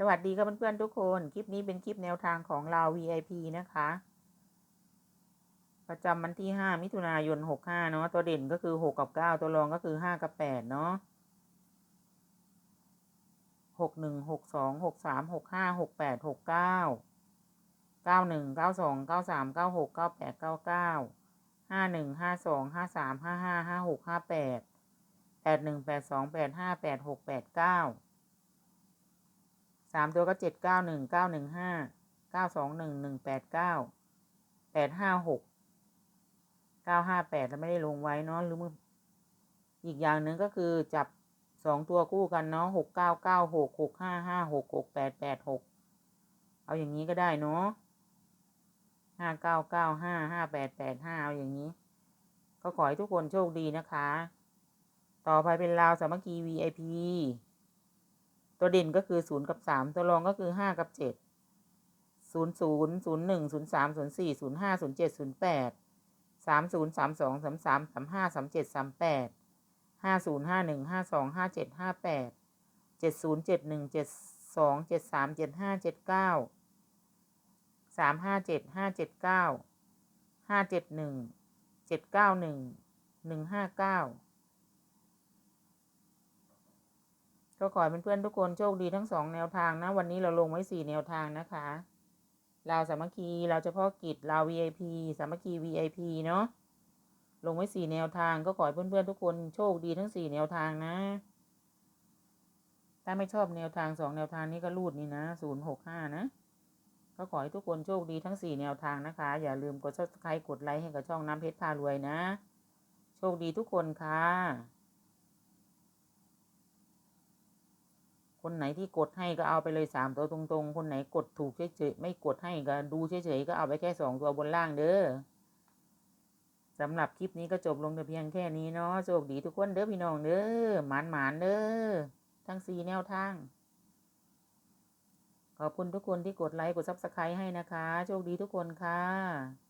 สวัสดีครับเพื่อนๆทุกคน คลิปนี้เป็นคลิปแนวทางของเรา VIP นะคะ ประจำวันที่ 5 มิถุนายน 65 เนาะตัวเด่นก็คือ 6 กับ 9 ตัวรองก็คือ 5 กับ 8 เนาะ6 1 6 2 6 3 6 5 6 8 6 9 9 1 9 2 9 3 9 6 9 8 9 9 5 1 5 2 5 3 5 5 5 6 5 8 8 1 8 2 8 5 8 6 8 9 สามตัวก็เจ็ดเก้าหนึ่งเก้าหนึ่งห้าเก้าสองหนึ่งหนึ่งแปดเก้าแปดห้าหกเก้าห้าแปดแล้วไม่ได้ลงไว้เนาะหรือมึงอีกอย่างหนึ่งก็คือจับสองตัวคู่กันเนาะหกเก้าเก้าหกหกห้าห้าหกหกแปดแปดหกเอาอย่างนี้ก็ได้เนาะห้าเก้าเก้าห้าห้าแปดแปดห้าเอาอย่างนี้ ก็ขอให้ทุกคนโชคดีนะคะ ต่อไปเป็นราวสามัคคี VIP ตัวเด่นก็คือศูนย์กับสามตัวรองก็คือห้ากับเจ็ดศูนย์ศูนย์ศูนย์หนึ่งศูนย์สามศูนย์สี่ศูนย์ห้าศูนย์เจ็ดศูนย์แปดสามศูนย์สามสองสามสามสามห้าสามเจ็ดสามแปดห้าศูนย์ห้าหนึ่งห้าสองห้าเจ็ดห้าแปดเจ็ดศูนย์เจ็ดหนึ่งเจ็ดสองเจ็ดสามเจ็ดห้าเจ็ดเก้าสามห้าเจ็ดห้าเจ็ดเก้าห้าเจ็ดหนึ่งเจ็ดเก้าหนึ่งหนึ่งห้าเก้า ก็ขอให้เพื่อนๆทุกคนโชคดีทั้งสองแนวทางนะ วันนี้เราลงไว้สี่แนวทางนะคะเราสามัคคีเราเฉพาะกิจเรา VIP สามัคคี VIP เนาะลงไว้สี่แนวทางก็ขอให้เพื่อนๆทุกคนโชคดีทั้งสี่แนวทางนะ ถ้าไม่ชอบแนวทางสองแนวทางนี้ก็รูดนี่นะศูนย์หกห้านะ ก็ขอให้ทุกคนโชคดีทั้งสี่แนวทางนะคะ อย่าลืมกดซับสไครต์กดไลค์ให้กับช่องน้ำเพชรพารวยนะ โชคดีทุกคนค่ะ คนไหนที่กดให้ก็เอาไปเลยสามตัวตรงๆ คนไหนกดถูกเฉยๆไม่กดให้ก็ดูเฉยๆก็เอาไปแค่สองตัวบนล่างเด้อสำหรับคลิปนี้ก็จบลงแต่เพียงแค่นี้เนาะโชคดีทุกคนเด้อพี่น้องเด้อหมานหมานๆเด้อทั้งสี่แนวทาง ขอบคุณทุกคนที่กดไลค์กดซับสไครต์ให้นะคะ โชคดีทุกคนค่ะ